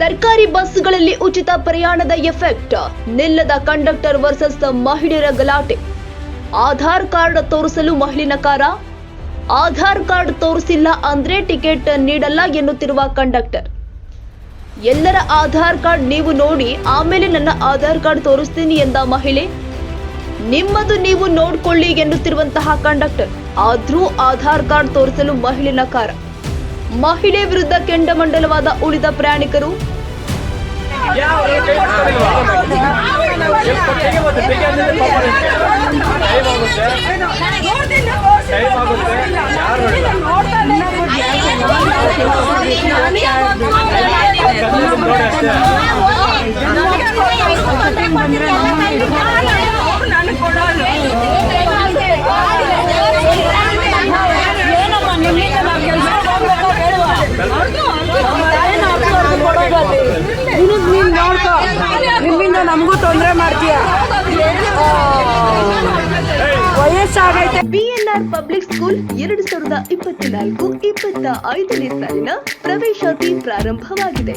ಸರ್ಕಾರಿ ಬಸ್ಗಳಲ್ಲಿ ಉಚಿತ ಪ್ರಯಾಣದ ಎಫೆಕ್ಟ್. ನಿಲ್ಲದ ಕಂಡಕ್ಟರ್ ವರ್ಸಸ್ ಮಹಿಳೆಯರ ಗಲಾಟೆ. ಆಧಾರ್ ಕಾರ್ಡ್ ತೋರಿಸಲು ಮಹಿಳಿನ ಕಾರ ಆಧಾರ್ ಕಾರ್ಡ್ ತೋರಿಸಿಲ್ಲ ಅಂದ್ರೆ ಟಿಕೆಟ್ ನೀಡಲ್ಲ ಎನ್ನುತ್ತಿರುವ ಕಂಡಕ್ಟರ್. ಎಲ್ಲರ ಆಧಾರ್ ಕಾರ್ಡ್ ನೀವು ನೋಡಿ, ಆಮೇಲೆ ನನ್ನ ಆಧಾರ್ ಕಾರ್ಡ್ ತೋರಿಸ್ತೀನಿ ಎಂದ ಮಹಿಳೆ. ನಿಮ್ಮದು ನೀವು ನೋಡ್ಕೊಳ್ಳಿ ಎನ್ನುತ್ತಿರುವಂತಹ ಕಂಡಕ್ಟರ್. ಆದ್ರೂ ಆಧಾರ್ ಕಾರ್ಡ್ ತೋರಿಸಲು ಮಹಿಳೆ ಕಾರ ಮಹಿಳೆ ವಿರುದ್ಧ ಕೆಂಡಮಂಡಲವಾದ ಉಳಿದ ಪ್ರಯಾಣಿಕರು ಏನಮ್ಮ ನಿಮ್ಮಿಂದ ನಾವು ಕೆಲಸ ನಮಗೂ ತೊಂದರೆ ಮಾಡ್ತೀಯ? ವಯಸ್ಸಾಗೈತೆ. ಬಿಎನ್ಆರ್ ಪಬ್ಲಿಕ್ ಸ್ಕೂಲ್ ಎರಡು ಸಾವಿರದ ಇಪ್ಪತ್ನಾಲ್ಕು ಇಪ್ಪತ್ತ ಐದನೇ ಸಾಲಿನ ಪ್ರವೇಶಾತಿ ಪ್ರಾರಂಭವಾಗಿದೆ.